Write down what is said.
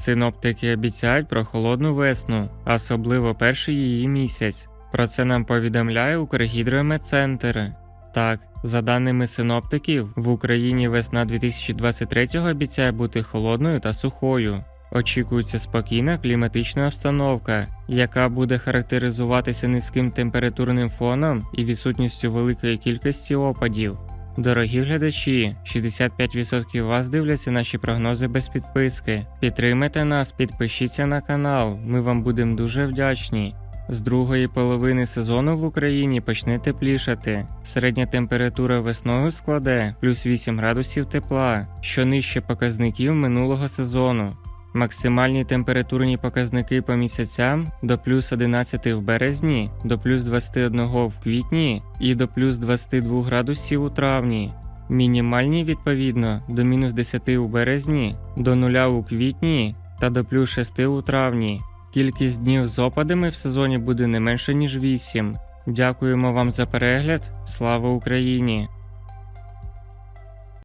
Синоптики обіцяють про холодну весну, особливо перший її місяць. Про це нам повідомляє Укргідрометцентр. Так, за даними синоптиків, в Україні весна 2023 обіцяє бути холодною та сухою. Очікується спокійна кліматична обстановка, яка буде характеризуватися низьким температурним фоном і відсутністю великої кількості опадів. Дорогі глядачі, 65% вас дивляться наші прогнози без підписки. Підтримайте нас, підпишіться на канал, ми вам будемо дуже вдячні. З другої половини сезону в Україні почне теплішати. Середня температура весною складе плюс 8 градусів тепла, що нижче показників минулого сезону. Максимальні температурні показники по місяцям до плюс 11 в березні, до плюс 21 в квітні і до плюс 22 градусів у травні. Мінімальні відповідно до мінус 10 у березні, до 0 у квітні та до плюс 6 у травні. Кількість днів з опадами в сезоні буде не менше ніж 8. Дякуємо вам за перегляд. Слава Україні!